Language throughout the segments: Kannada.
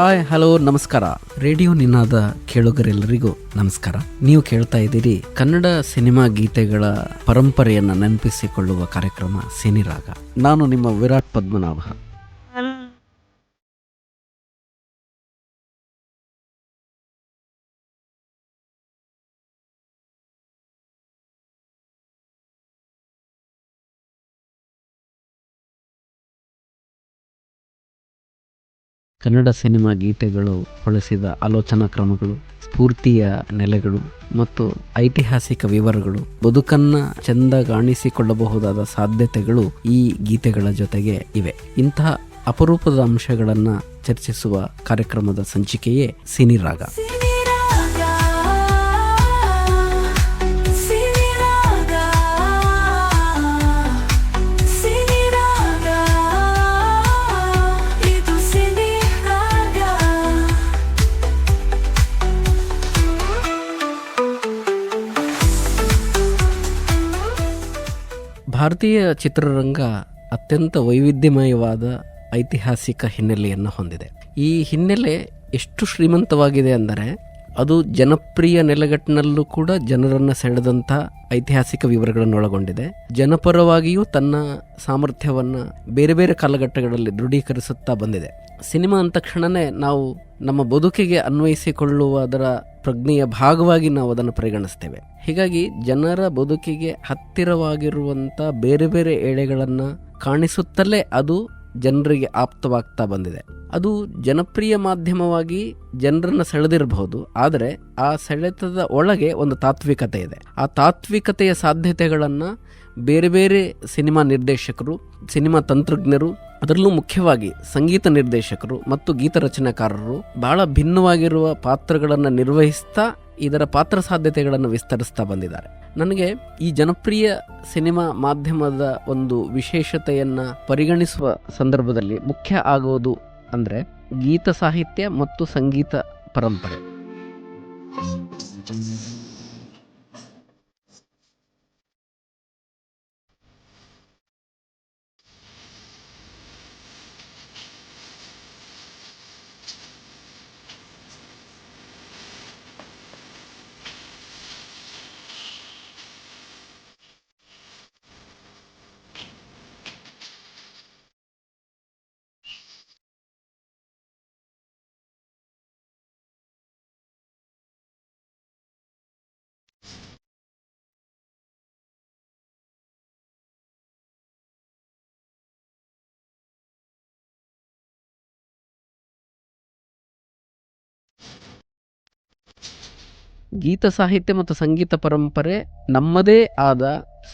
ಹಾಯ್, ಹಲೋ, ನಮಸ್ಕಾರ. ರೇಡಿಯೋ ನಿನ್ನಾದ ಕೇಳುಗರೆಲ್ಲರಿಗೂ ನಮಸ್ಕಾರ. ನೀವು ಕೇಳ್ತಾ ಇದ್ದೀರಿ ಕನ್ನಡ ಸಿನಿಮಾ ಗೀತೆಗಳ ಪರಂಪರೆಯನ್ನು ನೆನಪಿಸಿಕೊಳ್ಳುವ ಕಾರ್ಯಕ್ರಮ ಸಿನಿರಾಗ. ನಾನು ನಿಮ್ಮ ವಿರಾಟ್ ಪದ್ಮನಾಭ. ಕನ್ನಡ ಸಿನಿಮಾ ಗೀತೆಗಳು ಬಳಸಿದ ಆಲೋಚನಾ ಕ್ರಮಗಳು, ಸ್ಫೂರ್ತಿಯ ನೆಲೆಗಳು ಮತ್ತು ಐತಿಹಾಸಿಕ ವಿವರಗಳು, ಬದುಕನ್ನ ಚೆಂದ ಕಾಣಿಸಿಕೊಳ್ಳಬಹುದಾದ ಸಾಧ್ಯತೆಗಳು ಈ ಗೀತೆಗಳ ಜೊತೆಗೆ ಇವೆ. ಇಂತಹ ಅಪರೂಪದ ಅಂಶಗಳನ್ನು ಚರ್ಚಿಸುವ ಕಾರ್ಯಕ್ರಮದ ಸಂಚಿಕೆಯೇ ಸಿನಿರಾಗ ಭಾರತೀಯ ಚಿತ್ರರಂಗ ಅತ್ಯಂತ ವೈವಿಧ್ಯಮಯವಾದ ಐತಿಹಾಸಿಕ ಹಿನ್ನೆಲೆಯನ್ನು ಹೊಂದಿದೆ. ಈ ಹಿನ್ನೆಲೆ ಎಷ್ಟು ಶ್ರೀಮಂತವಾಗಿದೆ ಅಂದರೆ ಅದು ಜನಪ್ರಿಯ ನೆಲೆಗಟ್ಟಿನಲ್ಲೂ ಕೂಡ ಜನರನ್ನು ಸೆಳೆದಂಥ ಐತಿಹಾಸಿಕ ವಿವರಗಳನ್ನು ಒಳಗೊಂಡಿದೆ ಜನಪರವಾಗಿಯೂ ತನ್ನ ಸಾಮರ್ಥ್ಯವನ್ನು ಬೇರೆ ಬೇರೆ ಕಾಲಘಟ್ಟಗಳಲ್ಲಿ ದೃಢೀಕರಿಸುತ್ತಾ ಬಂದಿದೆ. ಸಿನಿಮಾ ಅಂದ ತಕ್ಷಣವೇ ನಾವು ನಮ್ಮ ಬದುಕಿಗೆ ಅನ್ವಯಿಸಿಕೊಳ್ಳುವ ಅದರ ಪ್ರಜ್ಞೆಯ ಭಾಗವಾಗಿ ನಾವು ಅದನ್ನು ಪರಿಗಣಿಸ್ತೇವೆ. ಹೀಗಾಗಿ ಜನರ ಬದುಕಿಗೆ ಹತ್ತಿರವಾಗಿರುವಂಥ ಬೇರೆ ಬೇರೆ ಎಳೆಗಳನ್ನು ಕಾಣಿಸುತ್ತಲೇ ಅದು ಜನರಿಗೆ ಆಪ್ತವಾಗ್ತಾ ಬಂದಿದೆ. ಅದು ಜನಪ್ರಿಯ ಮಾಧ್ಯಮವಾಗಿ ಜನರನ್ನು ಸೆಳೆದಿರಬಹುದು, ಆದರೆ ಆ ಸೆಳೆತದ ಒಳಗೆ ಒಂದು ತಾತ್ವಿಕತೆ ಇದೆ. ಆ ತಾತ್ವಿಕತೆಯ ಸಾಧ್ಯತೆಗಳನ್ನು ಬೇರೆ ಬೇರೆ ಸಿನಿಮಾ ನಿರ್ದೇಶಕರು, ಸಿನಿಮಾ ತಂತ್ರಜ್ಞರು, ಅದರಲ್ಲೂ ಮುಖ್ಯವಾಗಿ ಸಂಗೀತ ನಿರ್ದೇಶಕರು ಮತ್ತು ಗೀತ ರಚನೆಕಾರರು ಬಹಳ ಭಿನ್ನವಾಗಿರುವ ಪಾತ್ರಗಳನ್ನು ನಿರ್ವಹಿಸ್ತಾ ಇದರ ಪಾತ್ರ ಸಾಧ್ಯತೆಗಳನ್ನು ವಿಸ್ತರಿಸ್ತಾ ಬಂದಿದ್ದಾರೆ. ನನಗೆ ಈ ಜನಪ್ರಿಯ ಸಿನಿಮಾ ಮಾಧ್ಯಮದ ಒಂದು ವಿಶೇಷತೆಯನ್ನು ಪರಿಗಣಿಸುವ ಸಂದರ್ಭದಲ್ಲಿ ಮುಖ್ಯ ಆಗುವುದು ಅಂದರೆ ಗೀತ ಸಾಹಿತ್ಯ ಮತ್ತು ಸಂಗೀತ ಪರಂಪರೆ. ಗೀತ ಸಾಹಿತ್ಯ ಮತ್ತು ಸಂಗೀತ ಪರಂಪರೆ ನಮ್ಮದೇ ಆದ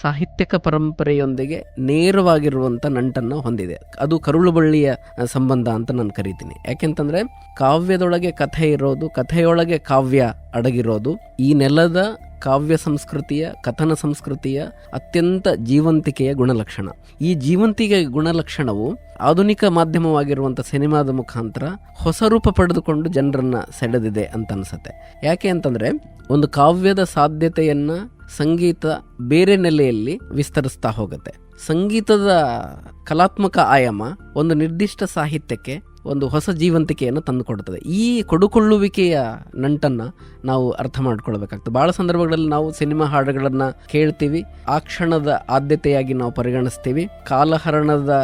ಸಾಹಿತ್ಯಕ ಪರಂಪರೆಯೊಂದಿಗೆ ನೇರವಾಗಿರುವಂಥ ನಂಟನ್ನು ಹೊಂದಿದೆ. ಅದು ಕರುಳುಬಳ್ಳಿಯ ಸಂಬಂಧ ಅಂತ ನಾನು ಕರಿತೀನಿ. ಯಾಕೆಂತಂದರೆ ಕಾವ್ಯದೊಳಗೆ ಕಥೆ ಇರೋದು, ಕಥೆಯೊಳಗೆ ಕಾವ್ಯ ಅಡಗಿರೋದು, ಈ ನೆಲದ ಕಾವ್ಯ ಸಂಸ್ಕೃತಿಯ, ಕಥನ ಸಂಸ್ಕೃತಿಯ ಅತ್ಯಂತ ಜೀವಂತಿಕೆಯ ಗುಣಲಕ್ಷಣ. ಈ ಜೀವಂತಿಕೆಯ ಗುಣಲಕ್ಷಣವು ಆಧುನಿಕ ಮಾಧ್ಯಮವಾಗಿರುವಂಥ ಸಿನಿಮಾದ ಮುಖಾಂತರ ಹೊಸ ರೂಪ ಪಡೆದುಕೊಂಡು ಜನರನ್ನ ಸೆಳೆದಿದೆ ಅಂತ ಅನ್ಸುತ್ತೆ ಯಾಕೆ ಅಂತಂದ್ರೆ, ಒಂದು ಕಾವ್ಯದ ಸಾಧ್ಯತೆಯನ್ನ ಸಂಗೀತ ಬೇರೆ ನೆಲೆಯಲ್ಲಿ ವಿಸ್ತರಿಸ್ತಾ ಹೋಗುತ್ತೆ. ಸಂಗೀತದ ಕಲಾತ್ಮಕ ಆಯಾಮ ಒಂದು ನಿರ್ದಿಷ್ಟ ಸಾಹಿತ್ಯಕ್ಕೆ ಒಂದು ಹೊಸ ಜೀವಂತಿಕೆಯನ್ನು ತಂದುಕೊಡುತ್ತದೆ ಈ ಕೊಡುಕೊಳ್ಳುವಿಕೆಯ ನಂಟನ್ನು ನಾವು ಅರ್ಥ ಮಾಡ್ಕೊಳ್ಬೇಕಾಗ್ತದೆ. ಭಾಳ ಸಂದರ್ಭಗಳಲ್ಲಿ ನಾವು ಸಿನಿಮಾ ಹಾಡುಗಳನ್ನು ಕೇಳ್ತೀವಿ. ಆ ಕ್ಷಣದ ಆದ್ಯತೆಯಾಗಿ ನಾವು ಪರಿಗಣಿಸ್ತೀವಿ. ಕಾಲಹರಣದ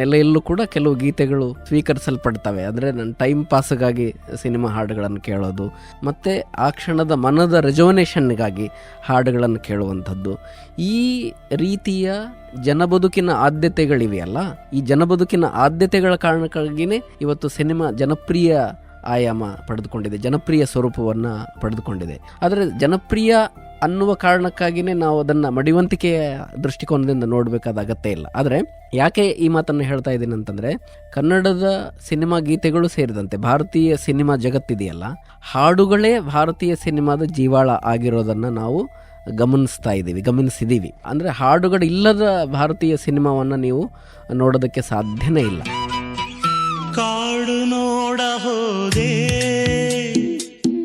ನೆಲೆಯಲ್ಲೂ ಕೂಡ ಕೆಲವು ಗೀತೆಗಳು ಸ್ವೀಕರಿಸಲ್ಪಡ್ತವೆ. ಅಂದರೆ ನನ್ನ ಟೈಮ್ ಪಾಸ್ಗಾಗಿ ಸಿನಿಮಾ ಹಾಡುಗಳನ್ನು ಕೇಳೋದು, ಮತ್ತು ಆ ಕ್ಷಣದ ಮನದ ರೆಜೋನೇಷನ್ಗಾಗಿ ಹಾಡುಗಳನ್ನು ಕೇಳುವಂಥದ್ದು. ಈ ರೀತಿಯ ಜನಬದುಕಿನ ಆದ್ಯತೆಗಳಿವೆಯಲ್ಲ? ಈ ಜನಬದುಕಿನ ಆದ್ಯತೆಗಳ ಕಾರಣಕ್ಕಾಗಿನೇ ಇವತ್ತು ಸಿನಿಮಾ ಜನಪ್ರಿಯ ಆಯಾಮ ಪಡೆದುಕೊಂಡಿದೆ, ಜನಪ್ರಿಯ ಸ್ವರೂಪವನ್ನು ಪಡೆದುಕೊಂಡಿದೆ. ಆದರೆ ಜನಪ್ರಿಯ ಅನ್ನುವ ಕಾರಣಕ್ಕಾಗಿಯೇ ನಾವು ಅದನ್ನು ಮಡಿವಂತಿಕೆಯ ದೃಷ್ಟಿಕೋನದಿಂದ ನೋಡಬೇಕಾದ ಅಗತ್ಯ ಇಲ್ಲ. ಆದರೆ ಯಾಕೆ ಈ ಮಾತನ್ನು ಹೇಳ್ತಾ ಇದ್ದೀನಿ ಅಂತಂದರೆ, ಕನ್ನಡದ ಸಿನಿಮಾ ಗೀತೆಗಳು ಸೇರಿದಂತೆ ಭಾರತೀಯ ಸಿನಿಮಾ ಜಗತ್ತಿದೆಯಲ್ಲ, ಹಾಡುಗಳೇ ಭಾರತೀಯ ಸಿನಿಮಾದ ಜೀವಾಳ ಆಗಿರೋದನ್ನು ನಾವು ಗಮನಿಸ್ತಾ ಇದ್ದೀವಿ ಗಮನಿಸಿದ್ದೀವಿ ಅಂದರೆ ಹಾಡುಗಳು ಇಲ್ಲದ ಭಾರತೀಯ ಸಿನಿಮಾವನ್ನು ನೀವು ನೋಡೋದಕ್ಕೆ ಸಾಧ್ಯನೇ ಇಲ್ಲ. ಕಾಡು ನೋಡ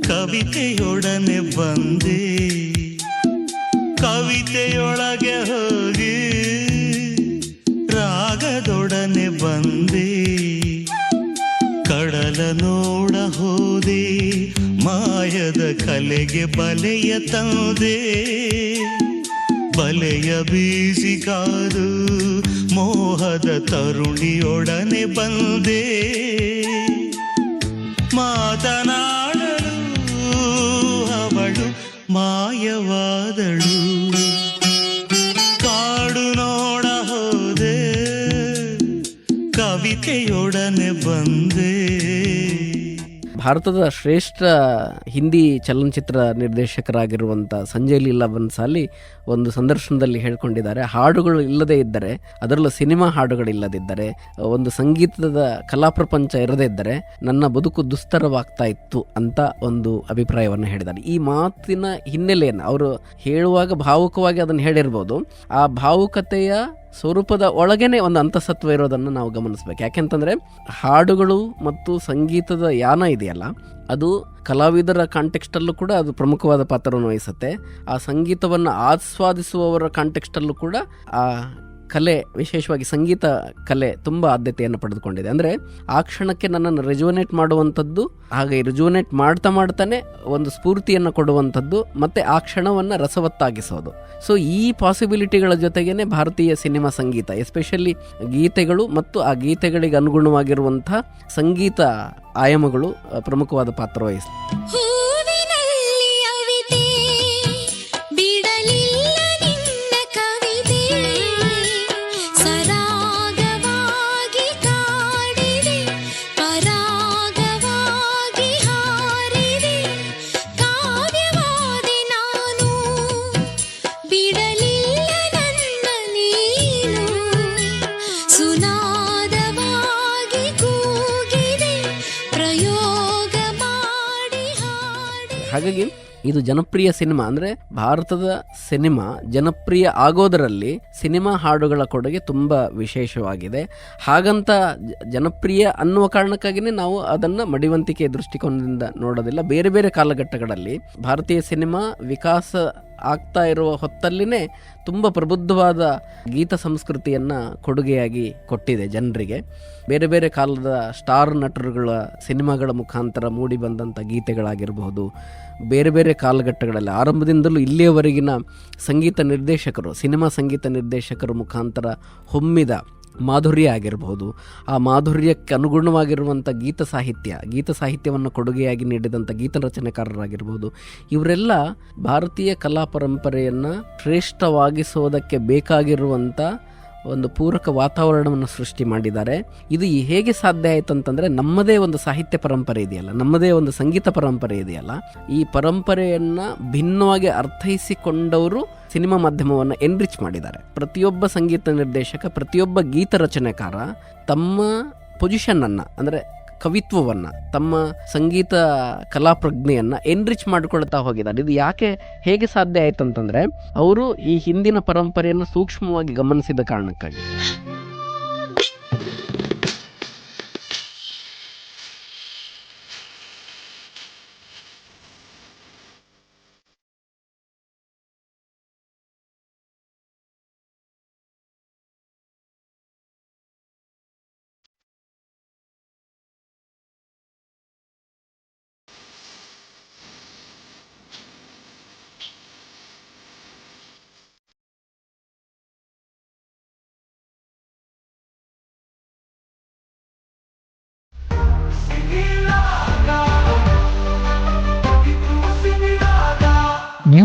ಕವಿತೆಯೊಡನೆ ಬಂದೆ. ಕವಿತೆಯೊಳಗೆ ಹೋಗಿ ರಾಗದೊಡನೆ ಬಂದೆ. ಕಡಲ ನೋಡ ಹೋದೆ ಮಾಯದ ಕಲೆಗೆ ಬಲೆಯ ತಂದೆ, ಬಲೆಯ ಬೀಸಿ ಕಾದು ಮೋಹದ ತರುಣಿಯೊಡನೆ ಬಂದೆ. ಮಾತನಾಡಲು ಅವಳು ಮಾಯವಾದಳು. ಕಾಡು ನೋಡ ಹೋದೆ, ಕವಿತೆಯೊಡನೆ ಬಂದೆ. ಭಾರತದ ಶ್ರೇಷ್ಠ ಹಿಂದಿ ಚಲನಚಿತ್ರ ನಿರ್ದೇಶಕರಾಗಿರುವಂಥ ಸಂಜಯ್ ಲೀಲಾ ಬನ್ಸಾಲಿ ಒಂದು ಸಂದರ್ಶನದಲ್ಲಿ ಹೇಳ್ಕೊಂಡಿದ್ದಾರೆ. ಹಾಡುಗಳು ಇಲ್ಲದೇ ಇದ್ದರೆ, ಅದರಲ್ಲೂ ಸಿನಿಮಾ ಹಾಡುಗಳು ಇಲ್ಲದಿದ್ದರೆ, ಒಂದು ಸಂಗೀತದ ಕಲಾ ಪ್ರಪಂಚ ಇರದೇ ಇದ್ದರೆ ನನ್ನ ಬದುಕು ದುಸ್ತರವಾಗ್ತಾ ಇತ್ತು ಅಂತ ಒಂದು ಅಭಿಪ್ರಾಯವನ್ನು ಹೇಳಿದ್ದಾರೆ. ಈ ಮಾತಿನ ಹಿನ್ನೆಲೆಯನ್ನು ಅವರು ಹೇಳುವಾಗ ಭಾವುಕವಾಗಿ ಅದನ್ನು ಹೇಳಿರ್ಬೋದು. ಆ ಭಾವುಕತೆಯ ಸ್ವರೂಪದ ಒಳಗೇನೆ ಒಂದು ಅಂತಸತ್ವ ಇರೋದನ್ನು ನಾವು ಗಮನಿಸ್ಬೇಕು. ಯಾಕೆಂತಂದ್ರೆ ಹಾಡುಗಳು ಮತ್ತು ಸಂಗೀತದ ಯಾನ ಇದೆಯಲ್ಲ, ಅದು ಕಲಾವಿದರ ಕಾಂಟೆಕ್ಸ್ಟಲ್ಲೂ ಕೂಡ ಅದು ಪ್ರಮುಖವಾದ ಪಾತ್ರವನ್ನು ವಹಿಸುತ್ತೆ. ಆ ಸಂಗೀತವನ್ನು ಆಸ್ವಾದಿಸುವವರ ಕಾಂಟೆಕ್ಸ್ಟಲ್ಲೂ ಕೂಡ ಆ ಕಲೆ, ವಿಶೇಷವಾಗಿ ಸಂಗೀತ ಕಲೆ ತುಂಬ ಆದ್ಯತೆಯನ್ನು ಪಡೆದುಕೊಂಡಿದೆ. ಅಂದರೆ ಆ ಕ್ಷಣಕ್ಕೆ ನನ್ನನ್ನು ರೆಜುವನೇಟ್ ಮಾಡುವಂಥದ್ದು, ಹಾಗೆ ರಿಜುವನೇಟ್ ಮಾಡ್ತಾ ಮಾಡ್ತಾನೆ ಒಂದು ಸ್ಫೂರ್ತಿಯನ್ನು ಕೊಡುವಂಥದ್ದು, ಮತ್ತು ಆ ಕ್ಷಣವನ್ನು ರಸವತ್ತಾಗಿಸೋದು. ಸೊ ಈ ಪಾಸಿಬಿಲಿಟಿಗಳ ಜೊತೆಗೇನೆ ಭಾರತೀಯ ಸಿನಿಮಾ ಸಂಗೀತ ಎಸ್ಪೆಷಲಿ ಗೀತೆಗಳು ಮತ್ತು ಆ ಗೀತೆಗಳಿಗೆ ಅನುಗುಣವಾಗಿರುವಂಥ ಸಂಗೀತ ಆಯಾಮಗಳು ಪ್ರಮುಖವಾದ ಪಾತ್ರ ವಹಿಸ್ತವೆ ಹಾಗಾಗಿ ಇದು ಜನಪ್ರಿಯ ಸಿನಿಮಾ ಅಂದ್ರೆ ಭಾರತದ ಸಿನಿಮಾ ಜನಪ್ರಿಯ ಆಗೋದರಲ್ಲಿ ಸಿನಿಮಾ ಹಾಡುಗಳ ಕೊಡುಗೆ ತುಂಬ ವಿಶೇಷವಾಗಿದೆ. ಹಾಗಂತ ಜನಪ್ರಿಯ ಅನ್ನುವ ಕಾರಣಕ್ಕಾಗಿಯೇ ನಾವು ಅದನ್ನ ಮಡಿವಂತಿಕೆ ದೃಷ್ಟಿಕೋನದಿಂದ ನೋಡೋದಿಲ್ಲ. ಬೇರೆ ಬೇರೆ ಕಾಲಘಟ್ಟಗಳಲ್ಲಿ ಭಾರತೀಯ ಸಿನಿಮಾ ವಿಕಾಸ ಆಗ್ತಾ ಇರುವ ಹೊತ್ತಲ್ಲಿನೇ ತುಂಬ ಪ್ರಬುದ್ಧವಾದ ಗೀತ ಸಂಸ್ಕೃತಿಯನ್ನು ಕೊಡುಗೆಯಾಗಿ ಕೊಟ್ಟಿದೆ ಜನರಿಗೆ. ಬೇರೆ ಬೇರೆ ಕಾಲದ ಸ್ಟಾರ್ ನಟರುಗಳ ಸಿನಿಮಾಗಳ ಮುಖಾಂತರ ಮೂಡಿ ಬಂದಂಥ ಗೀತೆಗಳಾಗಿರಬಹುದು. ಬೇರೆ ಬೇರೆ ಕಾಲಘಟ್ಟಗಳಲ್ಲಿ ಆರಂಭದಿಂದಲೂ ಇಲ್ಲಿಯವರೆಗಿನ ಸಂಗೀತ ನಿರ್ದೇಶಕರು, ಸಿನಿಮಾ ಸಂಗೀತ ನಿರ್ದೇಶಕರ ಮುಖಾಂತರ ಹೊಮ್ಮಿದ ಮಾಧುರ್ಯ ಆಗಿರಬಹುದು ಆ ಮಾಧುರ್ಯಕ್ಕೆ ಅನುಗುಣವಾಗಿರುವಂಥ ಗೀತ ಸಾಹಿತ್ಯ, ಗೀತ ಸಾಹಿತ್ಯವನ್ನು ಕೊಡುಗೆಯಾಗಿ ನೀಡಿದಂಥ ಗೀತ ರಚನೆಕಾರರಾಗಿರ್ಬೋದು ಇವರೆಲ್ಲ ಭಾರತೀಯ ಕಲಾ ಪರಂಪರೆಯನ್ನು ಶ್ರೇಷ್ಠವಾಗಿಸುವುದಕ್ಕೆ ಬೇಕಾಗಿರುವಂಥ ಒಂದು ಪೂರಕ ವಾತಾವರಣವನ್ನು ಸೃಷ್ಟಿ ಮಾಡಿದ್ದಾರೆ. ಇದು ಹೇಗೆ ಸಾಧ್ಯ ಆಯಿತು ಅಂತಂದರೆ ನಮ್ಮದೇ ಒಂದು ಸಾಹಿತ್ಯ ಪರಂಪರೆ ಇದೆಯಲ್ಲ, ನಮ್ಮದೇ ಒಂದು ಸಂಗೀತ ಪರಂಪರೆ ಇದೆಯಲ್ಲ, ಈ ಪರಂಪರೆಯನ್ನು ಭಿನ್ನವಾಗಿ ಅರ್ಥೈಸಿಕೊಂಡವರು ಸಿನಿಮಾ ಮಾಧ್ಯಮವನ್ನು ಎನ್ರಿಚ್ ಮಾಡಿದ್ದಾರೆ. ಪ್ರತಿಯೊಬ್ಬ ಸಂಗೀತ ನಿರ್ದೇಶಕ, ಪ್ರತಿಯೊಬ್ಬ ಗೀತ ರಚನೆಕಾರ ತಮ್ಮ ಪೊಸಿಷನನ್ನು ಅಂದರೆ ಕವಿತ್ವವನ್ನು, ತಮ್ಮ ಸಂಗೀತ ಕಲಾ ಪ್ರಜ್ಞೆಯನ್ನು ಎನ್ರಿಚ್ ಮಾಡ್ಕೊಳ್ತಾ ಹೋಗಿದ್ದಾರೆ. ಇದು ಯಾಕೆ, ಹೇಗೆ ಸಾಧ್ಯ ಆಯ್ತು ಅಂತಂದರೆ ಅವರು ಈ ಹಿಂದಿನ ಪರಂಪರೆಯನ್ನು ಸೂಕ್ಷ್ಮವಾಗಿ ಗಮನಿಸಿದ ಕಾರಣಕ್ಕಾಗಿ.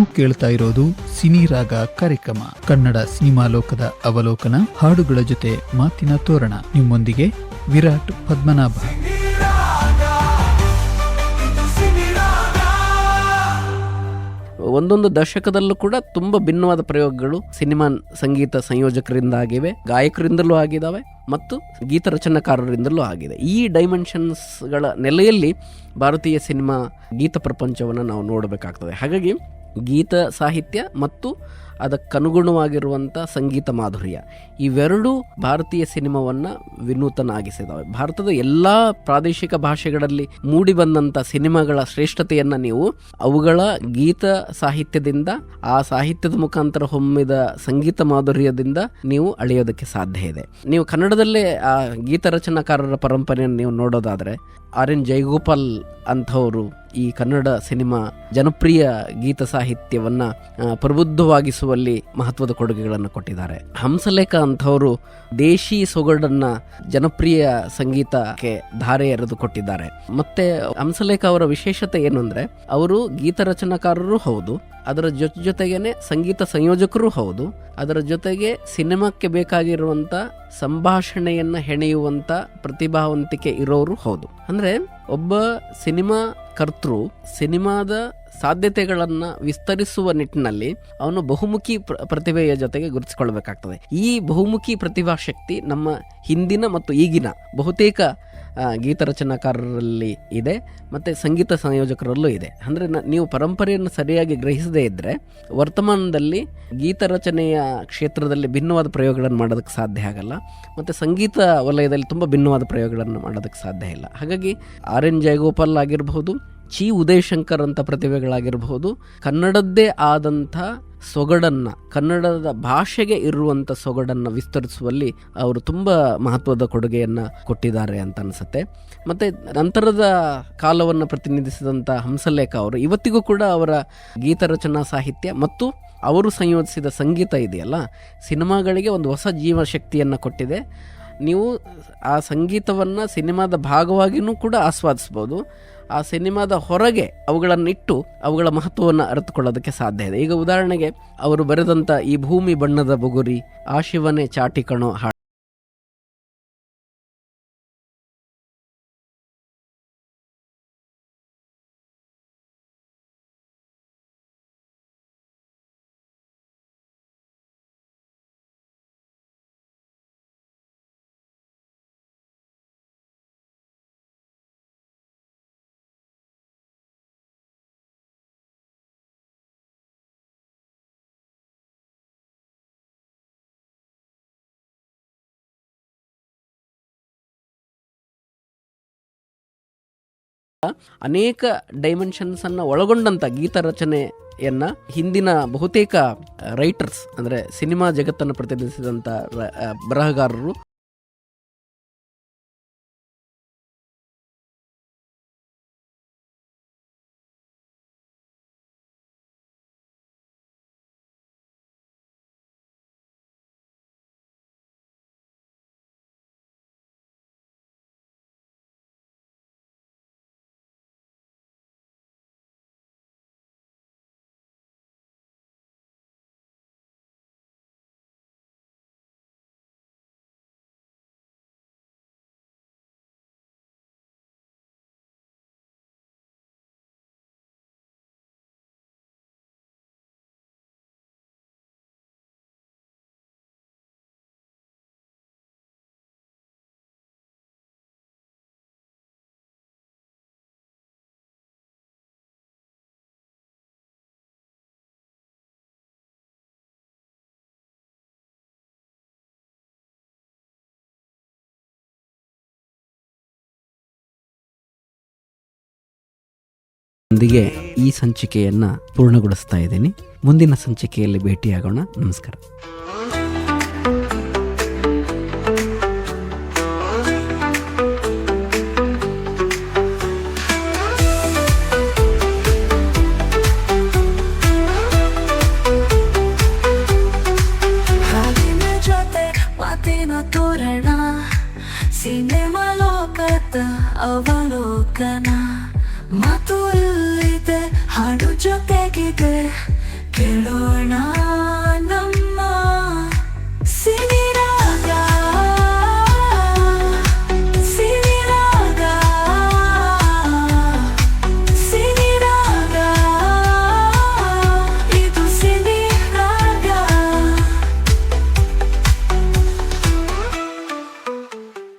ನೀವು ಕೇಳ್ತಾ ಇರೋದು ಸಿನಿ ರಾಗ ಕಾರ್ಯಕ್ರಮ. ಕನ್ನಡ ಸಿನಿಮಾ ಲೋಕದ ಅವಲೋಕನ, ಹಾಡುಗಳ ಜೊತೆ ಮಾತಿನ ತೋರಣ. ನಿಮ್ಮೊಂದಿಗೆ ವಿರಾಟ್ ಪದ್ಮನಾಭ. ಒಂದೊಂದು ದಶಕದಲ್ಲೂ ಕೂಡ ತುಂಬಾ ಭಿನ್ನವಾದ ಪ್ರಯೋಗಗಳು ಸಿನಿಮಾ ಸಂಗೀತ ಸಂಯೋಜಕರಿಂದ ಆಗಿವೆ ಗಾಯಕರಿಂದಲೂ ಆಗಿದ್ದಾವೆ ಮತ್ತು ಗೀತ ರಚನಾಕಾರರಿಂದಲೂ ಆಗಿದೆ. ಈ ಡೈಮೆನ್ಷನ್ಸ್ಗಳ ನೆಲೆಯಲ್ಲಿ ಭಾರತೀಯ ಸಿನಿಮಾ ಗೀತ ಪ್ರಪಂಚವನ್ನು ನಾವು ನೋಡಬೇಕಾಗ್ತದೆ. ಹಾಗಾಗಿ ಗೀತ ಸಾಹಿತ್ಯ ಮತ್ತು ಅದಕ್ಕನುಗುಣವಾಗಿರುವಂಥ ಸಂಗೀತ ಮಾಧುರ್ಯ. ಇವೆರಡೂ ಭಾರತೀಯ ಸಿನಿಮಾವನ್ನು ವಿನೂತನ ಆಗಿಸಿದಾವೆ ಭಾರತದ ಎಲ್ಲ ಪ್ರಾದೇಶಿಕ ಭಾಷೆಗಳಲ್ಲಿ ಮೂಡಿ ಬಂದಂಥ ಸಿನಿಮಾಗಳ ಶ್ರೇಷ್ಠತೆಯನ್ನು ನೀವು ಅವುಗಳ ಗೀತ ಸಾಹಿತ್ಯದಿಂದ, ಆ ಸಾಹಿತ್ಯದ ಮುಖಾಂತರ ಹೊಮ್ಮಿದ ಸಂಗೀತ ಮಾಧುರ್ಯದಿಂದ ನೀವು ಅಳೆಯೋದಕ್ಕೆ ಸಾಧ್ಯ ಇದೆ. ನೀವು ಕನ್ನಡದಲ್ಲೇ ಆ ಗೀತ ರಚನಾಕಾರರ ಪರಂಪರೆಯನ್ನು ನೀವು ನೋಡೋದಾದರೆ, ಆರ್ ಎನ್ ಜಯಗೋಪಾಲ್ ಅಂಥವರು ಈ ಕನ್ನಡ ಸಿನಿಮಾ ಜನಪ್ರಿಯ ಗೀತ ಸಾಹಿತ್ಯವನ್ನು ಪ್ರಬುದ್ಧವಾಗಿಸುವಲ್ಲಿ ಮಹತ್ವದ ಕೊಡುಗೆಗಳನ್ನು ಕೊಟ್ಟಿದ್ದಾರೆ. ಹಂಸಲೇಖ ಅಂಥವರು ದೇಶಿ ಸೊಗಡನ್ನ ಜನಪ್ರಿಯ ಸಂಗೀತಕ್ಕೆ ಧಾರೆ ಎರೆದು ಕೊಟ್ಟಿದ್ದಾರೆ. ಮತ್ತೆ ಹಂಸಲೇಖ ಅವರ ವಿಶೇಷತೆ ಏನು ಅಂದರೆ, ಅವರು ಗೀತ ರಚನಾಕಾರರು ಹೌದು, ಅದರ ಜೊತೆ ಜೊತೆಗೇನೆ ಸಂಗೀತ ಸಂಯೋಜಕರು ಹೌದು, ಅದರ ಜೊತೆಗೆ ಸಿನಿಮಾಕ್ಕೆ ಬೇಕಾಗಿರುವಂತ ಸಂಭಾಷಣೆಯನ್ನು ಹೆಣೆಯುವಂತ ಪ್ರತಿಭಾವಂತಿಕೆ ಇರೋರು ಹೌದು. ಅಂದ್ರೆ ಒಬ್ಬ ಸಿನಿಮಾ ಕರ್ತೃ ಸಿನಿಮಾದ ಸಾಧ್ಯತೆಗಳನ್ನ ವಿಸ್ತರಿಸುವ ನಿಟ್ಟಿನಲ್ಲಿ ಅವನು ಬಹುಮುಖಿ ಪ್ರ- ಪ್ರತಿಭೆಯ ಜೊತೆಗೆ ಗುರುತಿಸಿಕೊಳ್ಬೇಕಾಗ್ತದೆ ಈ ಬಹುಮುಖಿ ಪ್ರತಿಭಾ ಶಕ್ತಿ ನಮ್ಮ ಹಿಂದಿನ ಮತ್ತು ಈಗಿನ ಬಹುತೇಕ ಗೀತ ರಚನಾಕಾರರಲ್ಲಿ ಇದೆ ಮತ್ತು ಸಂಗೀತ ಸಂಯೋಜಕರಲ್ಲೂ ಇದೆ. ಅಂದರೆ ನೀವು ಪರಂಪರೆಯನ್ನು ಸರಿಯಾಗಿ ಗ್ರಹಿಸದೇ ಇದ್ದರೆ ವರ್ತಮಾನದಲ್ಲಿ ಗೀತ ರಚನೆಯ ಕ್ಷೇತ್ರದಲ್ಲಿ ಭಿನ್ನವಾದ ಪ್ರಯೋಗಗಳನ್ನು ಮಾಡೋದಕ್ಕೆ ಸಾಧ್ಯ ಆಗಲ್ಲ. ಮತ್ತು ಸಂಗೀತ ವಲಯದಲ್ಲಿ ತುಂಬ ಭಿನ್ನವಾದ ಪ್ರಯೋಗಗಳನ್ನು ಮಾಡೋದಕ್ಕೆ ಸಾಧ್ಯ ಇಲ್ಲ. ಹಾಗಾಗಿ ಆರ್ ಎನ್ ಜಯಗೋಪಾಲ್ ಆಗಿರಬಹುದು ಚಿ ಉದಯಶಂಕರ್ ಅಂತ ಪ್ರತಿಭೆಗಳಾಗಿರಬಹುದು. ಕನ್ನಡದ್ದೇ ಆದಂಥ ಸೊಗಡನ್ನು, ಕನ್ನಡದ ಭಾಷೆಗೆ ಇರುವಂಥ ಸೊಗಡನ್ನು ವಿಸ್ತರಿಸುವಲ್ಲಿ ಅವರು ತುಂಬ ಮಹತ್ವದ ಕೊಡುಗೆಯನ್ನು ಕೊಟ್ಟಿದ್ದಾರೆ ಅಂತ ಅನಿಸುತ್ತೆ. ಮತ್ತು ನಂತರದ ಕಾಲವನ್ನು ಪ್ರತಿನಿಧಿಸಿದಂಥ ಹಂಸಲೇಖ ಅವರು, ಇವತ್ತಿಗೂ ಕೂಡ ಅವರ ಗೀತ ರಚನಾ ಸಾಹಿತ್ಯ ಮತ್ತು ಅವರು ಸಂಯೋಜಿಸಿದ ಸಂಗೀತ ಇದೆಯಲ್ಲ, ಸಿನಿಮಾಗಳಿಗೆ ಒಂದು ಹೊಸ ಜೀವ ಶಕ್ತಿಯನ್ನು ಕೊಟ್ಟಿದೆ. ನೀವು ಆ ಸಂಗೀತವನ್ನು ಸಿನಿಮಾದ ಭಾಗವಾಗಿಯೂ ಕೂಡ ಆಸ್ವಾದಿಸ್ಬೋದು. ಆ ಸಿನಿಮಾದ ಹೊರಗೆ ಅವುಗಳನ್ನಿಟ್ಟು ಅವುಗಳ ಮಹತ್ವವನ್ನು ಅರಿತುಕೊಳ್ಳೋದಕ್ಕೆ ಸಾಧ್ಯ ಇದೆ. ಈಗ ಉದಾಹರಣೆಗೆ ಅವರು ಬರೆದಂಥ ಈ ಭೂಮಿ ಬಣ್ಣದ ಬುಗುರಿ, ಆ ಶಿವನೇ ಚಾಟಿ ಕಣೋ ಅನೇಕ ಡೈಮೆನ್ಷನ್ಸ್ ಅನ್ನ ಒಳಗೊಂಡಂತ ಗೀತ ರಚನೆಯನ್ನ ಹಿಂದಿನ ಬಹುತೇಕ ರೈಟರ್ಸ್ ಅಂದ್ರೆ ಸಿನಿಮಾ ಜಗತ್ತನ್ನು ಪ್ರತಿನಿಧಿಸಿದಂತ ಬರಹಗಾರರು ಒಂದಿಗೆ ಈ ಸಂಚಿಕೆಯನ್ನ ಪೂರ್ಣಗೊಳಿಸ್ತಾ ಇದ್ದೀನಿ. ಮುಂದಿನ ಸಂಚಿಕೆಯಲ್ಲಿ ಭೇಟಿಯಾಗೋಣ. ನಮಸ್ಕಾರ. ತೋರಣ ಸಿನಿಮಾ ಲೋಕದ ಅವಲೋಕನ. ಮಾತು ಇಲ್ಲಿದೆ. ಹಾಡು ಜೊತೆಗಿದೆ. ಕೇಳೋಣ.